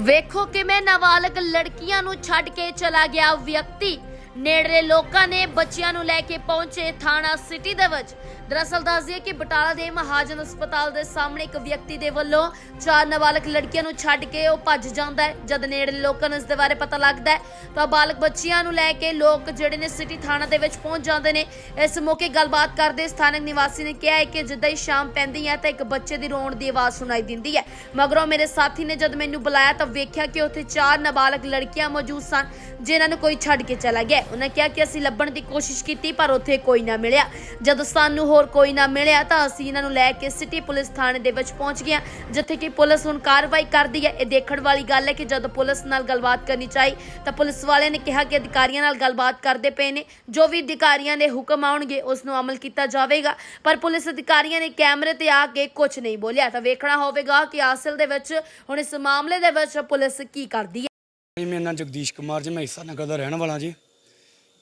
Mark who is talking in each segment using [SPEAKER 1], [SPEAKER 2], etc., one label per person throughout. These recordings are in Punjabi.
[SPEAKER 1] ਵੇਖੋ ਕਿਵੇਂ ਨਾਬਾਲਗ ਲੜਕੀਆਂ ਨੂੰ ਛੱਡ ਕੇ ਚਲਾ ਗਿਆ ਵਿਅਕਤੀ। ਨੇੜਲੇ ਲੋਕਾਂ ਨੇ ਬੱਚਿਆਂ ਨੂੰ ਲੈ ਕੇ ਪਹੁੰਚੇ ਥਾਣਾ ਸਿਟੀ ਦੇ ਵਿੱਚ। ਦਰਅਸਲ ਦੱਸਦੀਏ ਕਿ ਬਟਾਲਾ ਦੇ ਮਹਾਜਨ ਹਸਪਤਾਲ ਦੇ ਸਾਹਮਣੇ ਇੱਕ ਵਿਅਕਤੀ ਦੇ ਵੱਲੋਂ ਚਾਰ ਨਾਬਾਲਗ ਲੜਕੀਆਂ ਨੂੰ ਛੱਡ ਕੇ ਉਹ ਭੱਜ ਜਾਂਦਾ ਹੈ। ਜਦ ਨੇੜਲੇ ਲੋਕਾਂ ਨੂੰ ਇਸ ਦੇ ਬਾਰੇ ਪਤਾ ਲੱਗਦਾ ਹੈ, ਤਾਂ ਬਾਲਗ ਬੱਚਿਆਂ ਨੂੰ ਲੈ ਕੇ ਲੋਕ ਜਿਹੜੇ ਨੇ ਸਿਟੀ ਥਾਣਾ ਦੇ ਵਿੱਚ ਪਹੁੰਚ ਜਾਂਦੇ ਨੇ। ਇਸ ਮੌਕੇ ਗੱਲਬਾਤ ਕਰਦੇ ਸਥਾਨਕ ਨਿਵਾਸੀ ਨੇ ਕਿਹਾ ਹੈ ਕਿ ਜਿੱਦਾਂ ਹੀ ਸ਼ਾਮ ਪੈਂਦੀ ਹੈ, ਤਾਂ ਇੱਕ ਬੱਚੇ ਦੀ ਰੋਣ ਦੀ ਆਵਾਜ਼ ਸੁਣਾਈ ਦਿੰਦੀ ਹੈ। ਮਗਰੋਂ ਮੇਰੇ ਸਾਥੀ ਨੇ ਜਦ ਮੈਨੂੰ ਬੁਲਾਇਆ ਤਾਂ ਵੇਖਿਆ ਕਿ ਉੱਥੇ ਚਾਰ ਨਾਬਾਲਗ ਲੜਕੀਆਂ ਮੌਜੂਦ ਸਨ, ਜਿਨ੍ਹਾਂ ਨੂੰ ਕੋਈ ਛੱਡ ਕੇ ਚਲਾ ਗਿਆ ਉਹਨਾਂ ਕਿਹਾ ਕਿ ਅਸੀਂ ਲੱਭਣ ਦੀ ਕੋਸ਼ਿਸ਼ ਕੀਤੀ, ਪਰ ਉੱਥੇ ਕੋਈ ਨਾ ਮਿਲਿਆ। ਜਦੋਂ ਸਾਨੂੰ ਹੋਰ ਕੋਈ ਨਾ ਮਿਲਿਆ, ਤਾਂ ਅਸੀਂ ਇਹਨਾਂ ਨੂੰ ਲੈ ਕੇ ਸਿਟੀ ਪੁਲਿਸ ਥਾਣੇ ਦੇ ਵਿੱਚ ਪਹੁੰਚ ਗਏ ਜਿੱਥੇ ਕਿ ਪੁਲਿਸ ਹੁਣ ਕਾਰਵਾਈ ਕਰਦੀ ਹੈ। ਇਹ ਦੇਖਣ ਵਾਲੀ ਗੱਲ ਹੈ ਕਿ ਜਦੋਂ ਪੁਲਿਸ ਨਾਲ ਗੱਲਬਾਤ ਕਰਨੀ ਚਾਹੀ, ਤਾਂ ਪੁਲਿਸ ਵਾਲਿਆਂ ਨੇ ਕਿਹਾ ਕਿ ਅਧਿਕਾਰੀਆਂ ਨਾਲ ਗੱਲਬਾਤ ਕਰਦੇ ਪਏ ਨੇ। ਜੋ ਵੀ ਅਧਿਕਾਰੀਆਂ ਦੇ ਹੁਕਮ ਆਉਣਗੇ, ਉਸ ਨੂੰ ਅਮਲ ਕੀਤਾ ਜਾਵੇਗਾ। ਪਰ ਪੁਲਿਸ ਅਧਿਕਾਰੀਆਂ ਨੇ ਕੈਮਰੇ ਤੇ ਆ ਕੇ ਕੁਝ ਨਹੀਂ ਬੋਲਿਆ। ਤਾਂ ਵੇਖਣਾ ਹੋਵੇਗਾ ਕਿ ਅਸਲ ਦੇ ਵਿੱਚ, ਹੁਣ ਇਸ ਮਾਮਲੇ ਦੇ ਵਿੱਚ ਪੁਲਿਸ ਕੀ ਕਰਦੀ ਹੈ।
[SPEAKER 2] ਜੀ, ਮੇਰਾ ਨਾਮ ਜਗਦੀਸ਼ ਕੁਮਾਰ ਜੀ, ਮੈਂ ਹਿੱਸਾ ਨਗਰ ਦਾ ਰਹਿਣ ਵਾਲਾ ਜੀ।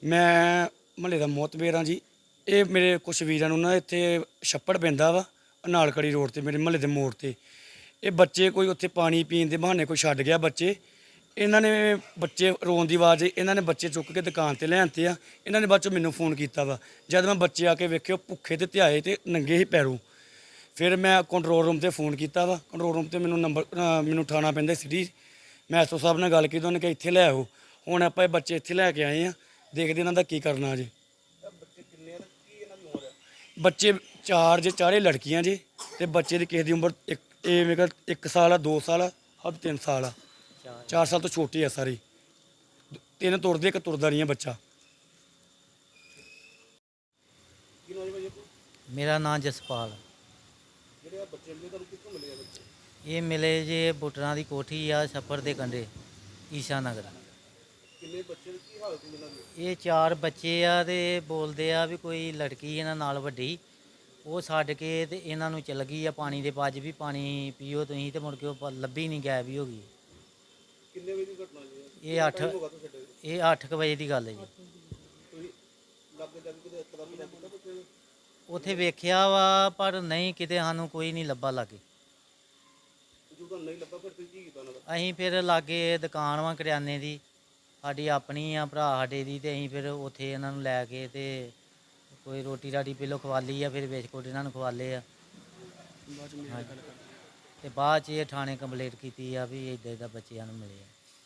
[SPEAKER 2] ਮੈਂ ਮਹੱਲੇ ਦਾ ਮੋਤਬੇਰ ਹਾਂ ਜੀ। ਇਹ ਮੇਰੇ ਕੁਛ ਵੀਰਾਂ ਨੂੰ ਨਾ ਇੱਥੇ ਛੱਪੜ ਪੈਂਦਾ ਵਾ, ਅਨਾਲਕੜੀ ਰੋਡ ਤੇ, ਮੇਰੇ ਮਹੱਲੇ ਦੇ ਮੋੜ ਤੇ। ਇਹ ਬੱਚੇ ਕੋਈ ਉੱਥੇ ਪਾਣੀ ਪੀਣ ਦੇ ਬਹਾਨੇ ਕੋਈ ਛੱਡ ਗਿਆ ਬੱਚੇ। ਇਹਨਾਂ ਨੇ ਬੱਚੇ ਰੋਣ ਦੀ ਆਵਾਜ਼, ਇਹਨਾਂ ਨੇ ਬੱਚੇ ਚੁੱਕ ਕੇ ਦੁਕਾਨ ਤੇ ਲਿਆਂਤੇ ਆ। ਇਹਨਾਂ ਨੇ ਬਾਅਦ ਚੋਂ ਮੈਨੂੰ ਫੋਨ ਕੀਤਾ ਵਾ। ਜਦ ਮੈਂ ਬੱਚੇ ਆ ਕੇ ਵੇਖਿਓ, ਭੁੱਖੇ ਤੇ ਧਿਆਏ ਤੇ ਨੰਗੇ ਹੀ ਪੈਰੋਂ। ਫਿਰ ਮੈਂ ਕੰਟਰੋਲ ਰੂਮ ਤੇ ਫੋਨ ਕੀਤਾ ਵਾ। ਕੰਟਰੋਲ ਰੂਮ ਤੇ ਮੈਨੂੰ ਨੰਬਰ ਮੈਨੂੰ ਠਾਣਾ ਪੈਂਦਾ ਸਿਟੀ ਮੈਂ ਐਸਓ ਸਾਹਿਬ ਨਾਲ ਗੱਲ ਕੀਤੀ, ਉਹਨੇ ਕਿਹਾ, ਇੱਥੇ ਲੈ ਆਓ। ਹੁਣ ਆਪਾਂ ਇਹ ਬੱਚੇ ਇੱਥੇ ਲੈ ਕੇ ਆਏ ਆ। ਦੇਖਦੇ ਇਹਨਾਂ ਦਾ ਕੀ ਕਰਨਾ ਜੀ। ਬੱਚੇ ਚਾਰ ਜੇ ਚਾਰੇ ਲੜਕੀਆਂ ਜੀ ਤੇ ਬੱਚੇ ਦੀ ਕਿਸੇ ਦੀ ਉਮਰ ਇੱਕ ਇਹ ਮੇਰੇ ਕੋਲ 1 ਸਾਲ ਆ 2 ਸਾਲ ਆ ਹੱਦ 3 ਸਾਲ ਆ। 4 ਸਾਲ ਤੋਂ ਛੋਟੀ ਆ ਸਾਰੇ। ਤਿੰਨ ਤੁਰਦੇ ਇੱਕ ਤੁਰਦਾ ਨਹੀਂ ਆ। ਬੱਚਾ
[SPEAKER 3] ਮੇਰਾ ਨਾਮ ਜਸਪਾਲ ਇਹ ਮਿਲੇ ਜੇ ਬੁੱਟਰਾਂ ਦੀ ਕੋਠੀ ਆ ਛੱਪੜ ਦੇ ਕੰਢੇ ਈਸ਼ਾ ਨਗਰ ਇਹ ਚਾਰ ਬੱਚੇ ਆ ਤੇ ਬੋਲਦੇ ਆ ਵੀ ਕੋਈ ਲੜਕੀ ਇਹਨਾਂ ਨਾਲ ਵੱਡੀ ਉਹ ਛੱਡ ਕੇ ਤੇ ਇਹਨਾਂ ਨੂੰ ਚਲ ਗਈ ਆ ਪਾਣੀ ਦੇ ਪੱਜ ਵੀ ਪਾਣੀ ਪੀਓ ਤੁਸੀਂ ਤੇ ਮੁੜ ਕੇ ਉਹ ਪ- ਲੱਭੀ ਨਹੀਂ ਗਾਇਬ ਹੀ ਹੋ ਗਈ। ਕਿੰਨੇ ਵਜੇ ਦੀ ਘਟਨਾ ਜੀ? ਇਹ 8 ਇਹ 8 ਵਜੇ ਦੀ ਗੱਲ ਹੈ ਜੀ। ਉੱਥੇ? ਵੇਖਿਆ ਵਾ ਪਰ ਨਹੀਂ ਕਿਤੇ ਸਾਨੂੰ ਕੋਈ ਨਹੀਂ ਲੱਭਾ ਲਾਗੇ। ਅਸੀਂ ਫਿਰ ਲਾਗੇ ਦੁਕਾਨ ਵਾ ਕਰਿਆਨੇ ਦੀ। ਸਾਡੀ ਆਪਣੀ ਆ ਭਰਾ ਸਾਡੇ ਦੀ ਤੇ ਅਸੀਂ ਫਿਰ ਉੱਥੇ ਇਹਨਾਂ ਨੂੰ ਲੈ ਕੇ ਤੇ ਕੋਈ ਰੋਟੀ ਰਾਟੀ ਪਹਿਲੋਂ ਖਵਾਲੀ ਆ ਫਿਰ ਵੇਚਕੋਟ ਇਹਨਾਂ ਨੂੰ ਖਵਾਲੇ ਆ ਹਾਂਜੀ। ਤੇ ਬਾਅਦ ਚ ਇਹ ਥਾਣੇ ਕੰਪਲੇਂਟ ਕੀਤੀ ਆ ਵੀ ਇਦਾਂ ਇਦਾਂ ਬੱਚਿਆਂ ਨੂੰ ਮਿਲੇ ਆ